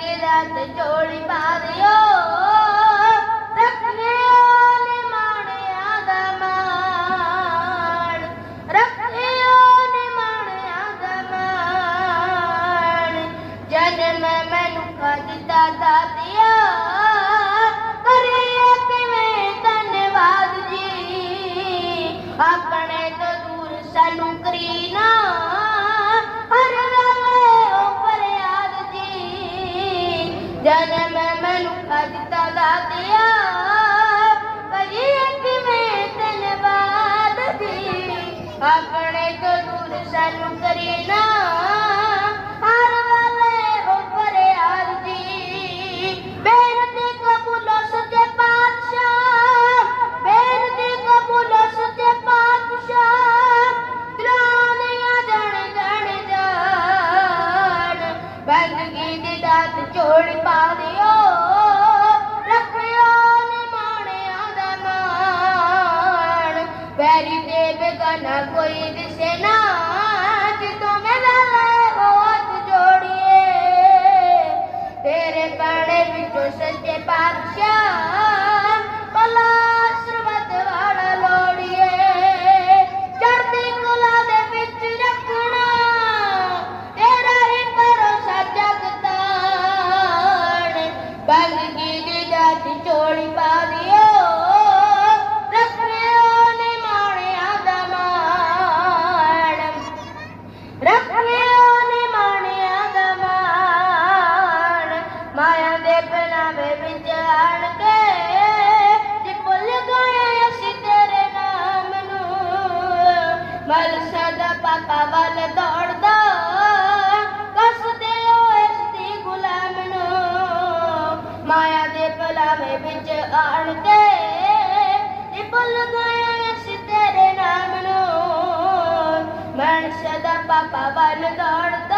ਕੇ ਰਾਤ ਜੋੜੀ ਮਾਰਿਓ ਰੱਖਨੇ ਆਲੇ ਮਾਣਿਆਂ ਦਾ ਮਾਣ ਦਾ ਦਾਤਿਆ ਕਿਵੇਂ ਧੰਨਵਾਦ ਜੀ। ਆਪਣੇ ਤੋਂ ਸਾਨੂੰ ਕਰੀਨਾ ਆਪਣੇ ਤੋਂ ਦੂਰ ਸਾਨੂੰ ਕਰੀਨਾ ਹਰ ਵੇਲੇ ਉਹ ਫਰਿਆਦ ਬੇਨਤੀ ਕਬੂਲੋ ਸੱਚੇ ਪਾਤਸ਼ਾਹ ਬੇਨਤੀ ਕਬੂਲੋ ਸੱਚੇ ਪਾਤਸ਼ਾਹ ਦਿਲਾਨੀਆਂ ਜਾਣ ਜਾਣ ਜਾਣ ਬੰਦਗੀ ਦੀ ਦਾਤ ਛੋੜ ਪਾ ਵੈਰੀ ਦੇ ਬੇਗਾਨਾ ਕੋਈ ਦਿਸੇ ਨਾ ਜਿੱਦੋਂ ਮੈਂ ਲੈ ਹੋਤ ਜੋੜੀਏ। ਤੇਰੇ ਬਾਣੇ ਵਿੱਚੋਂ ਸੱਚੇ ਪਾਤਸ਼ਾਹ ਨੂੰ ਮਲ ਪਾਪਾ ਵੱਲ ਦੌੜਦਾ ਕਸਦੇ ਹੋ ਇਸ ਦੀ ਗੁਲਾਮ ਨੂੰ। ਮਾਇਆ ਦੇ ਬਨਾਵੇ ਵਿੱਚ ਆਣ ਕੇ ਜੇ ਭੁੱਲ ਗਏ ਅਸੀਂ ਤੇਰੇ ਨਾਮ ਨੂੰ। ਮਨ ਸਦਾ ਪਾਪਾ ਵੱਲ ਦੌੜਦਾ